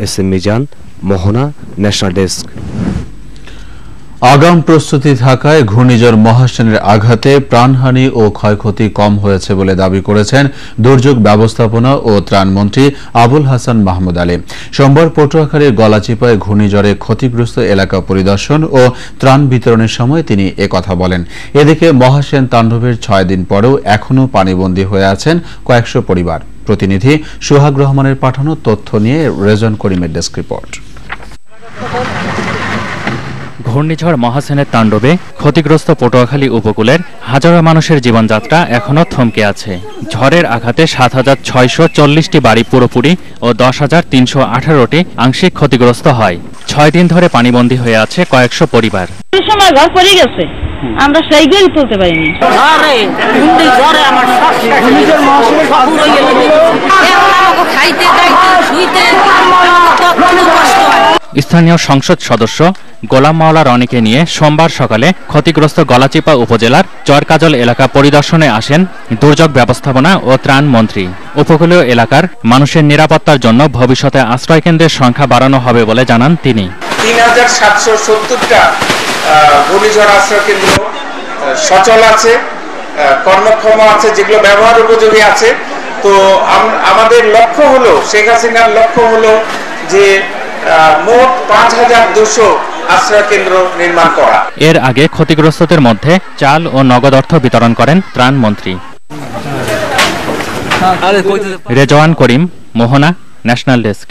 S M Mizan Mohona national desk আগাম প্রস্তুতি থাকায় ঘূর্ণিঝড় মহাসেনের আঘাতে প্রাণহানি ও ক্ষয়ক্ষতি কম হয়েছে বলে দাবি করেছেন দুর্যোগ ব্যবস্থাপনা ও ত্রাণমন্ত্রী আবুল হাসান মাহমুদ আলী। সোমবার পটুয়াখালীর গলাচিপায় ঘূর্ণিঝড়ে ক্ষতিগ্রস্ত এলাকা পরিদর্শন ও ত্রাণ বিতরণের সময় তিনি একথা বলেন। এদিকে মহাসেন তাণ্ডবের ছয় দিন পরেও এখনও পানিবন্দী হয়ে আছেন কয়েকশো পরিবার। প্রতিনিধি সোহাগ রহমানের পাঠানো তথ্য নিয়ে রেজন করিমের ডেস্ক রিপোর্ট। ঘূর্ণিঝড় মহাসেনের তাণ্ডবে ক্ষতিগ্রস্ত পটুয়াখালী উপকূলের হাজারো মানুষের জীবনযাত্রা এখনও থমকে আছে। ঝড়ের আঘাতে সাত হাজার ছয়শো চল্লিশটি বাড়ি পুরোপুরি ও দশ হাজার তিনশো আঠারোটি আংশিক ক্ষতিগ্রস্ত হয়। ছয় দিন ধরে পানিবন্দী হয়ে আছে কয়েকশো পরিবার। সময় ঘর পড়ে গেছে। আমরা সেই গেই তুলতে পারিনি। স্থানীয় সংসদ সদস্য গোলাম মাওলা রনিকে নিয়ে সোমবার সকালে ক্ষতিগ্রস্ত গলাচিপা উপজেলার চরকাজল এলাকা পরিদর্শনে আসেন দুর্যোগ ব্যবস্থাপনা ও ত্রাণ মন্ত্রী। উপকূলীয় এলাকার মানুষের নিরাপত্তার জন্য ভবিষ্যতে আশ্রয়কেন্দ্রের সংখ্যা বাড়ানো হবে বলে জানান তিনি। তিন হাজার সাতশো সত্তরটা ঘূর্ণিঝড় আশ্রয় কেন্দ্র সচল আছে কর্মক্ষম আছে, যেগুলো ব্যবহার উপযোগী আছে। তো আমাদের লক্ষ্য হলো, শেখ হাসিনার লক্ষ্য হলো যে মোট পাঁচ হাজার দুশো নির্মাণ করা। এর আগে ক্ষতিগ্রস্তদের মধ্যে চাল ও নগদ অর্থ বিতরণ করেন ত্রাণ মন্ত্রী। Rezwan Karim Mohona national desk.